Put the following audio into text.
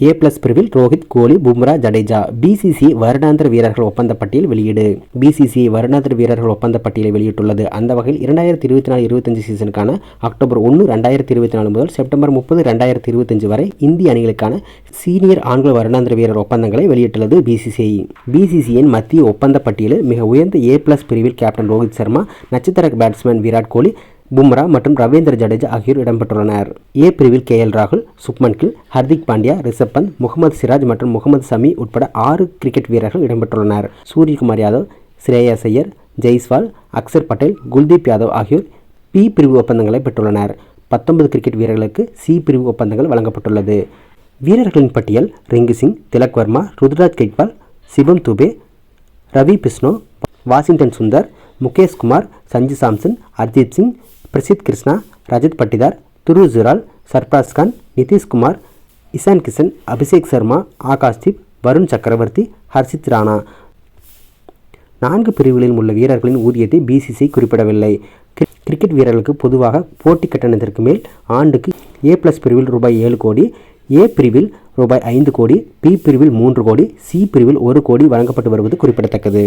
ஏ plus பிரிவில் Rohit Kohli Bumrah Jadeja BCCI வருடாந்திர வீரர்கள் ஒப்பந்த பட்டியல் வெளியீடு பிசிசி வருடாந்திர வீரர்கள் ஒப்பந்த பட்டியலை வெளியிட்டுள்ளது. அந்த வகையில் இரண்டாயிரத்தி இருபத்தி நாலு இருபத்தஞ்சு சீசனுக்கான அக்டோபர் ஒன்று ரெண்டாயிரத்தி இருபத்தி நாலு முதல் செப்டம்பர் முப்பது ரெண்டாயிரத்தி இருபத்தஞ்சு வரை இந்திய அணிகளுக்கான சீனியர் ஆண்கள் வருடாந்திர வீரர் ஒப்பந்தங்களை வெளியிட்டுள்ளது பிசிசிஐ பிசிசியின் மத்திய ஒப்பந்த பட்டியலில் மிக உயர்ந்த ஏ பிளஸ் பிரிவில் கேப்டன் ரோஹித் சர்மா நட்சத்திர பேட்ஸ்மேன் விராட் கோலி பும்ரா மற்றும் ரவீந்திர ஜடேஜா ஆகியோர் இடம்பெற்றுள்ளனர். ஏ பிரிவில் கே எல் ராகுல் சுப்மன் கில் ஹர்திக் பாண்டியா ரிஷப் பந்த் முகமது சிராஜ் மற்றும் முகமது சமி உட்பட ஆறு கிரிக்கெட் வீரர்கள் இடம்பெற்றுள்ளனர். சூரியகுமார் யாதவ் ஸ்ரேயாஸ் ஐயர் ஜெய்ஸ்வால் அக்சர் பட்டேல் குல்தீப் யாதவ் ஆகியோர் பி பிரிவு ஒப்பந்தங்களை பெற்றுள்ளனர். பத்தொன்பது கிரிக்கெட் வீரர்களுக்கு சி பிரிவு ஒப்பந்தங்கள் வழங்கப்பட்டுள்ளது. வீரர்களின் பட்டியல் ரிங்கு சிங் திலக் வர்மா ருத்ராஜ் கெய்க்வால் சிவம் துபே ரவி பிஸ்னோ வாஷிங்டன் சுந்தர் முகேஷ் குமார் சஞ்சு சாம்சன் அர்ஜித் சிங் பிரசித் கிருஷ்ணா ரஜத் பட்டிதார் துரு ஜுரால் சர்பாஸ் கான் நிதிஷ்குமார் இசான் கிஷன் அபிஷேக் சர்மா ஆகாஷ்தீப் வருண் சக்கரவர்த்தி ஹர்ஷித் ராணா. நான்கு பிரிவுகளில் உள்ள வீரர்களின் ஊதியத்தை பிசிசி குறிப்பிடவில்லை. கிரிக்கெட் வீரர்களுக்கு பொதுவாக போட்டி கட்டணத்திற்கு மேல் ஆண்டுக்கு ஏ பிளஸ் பிரிவில் ரூபாய் ஏழு கோடி ஏ பிரிவில் ரூபாய் ஐந்து கோடி பி பிரிவில் மூன்று கோடி சி பிரிவில் ஒரு கோடி வழங்கப்பட்டு வருவது குறிப்பிடத்தக்கது.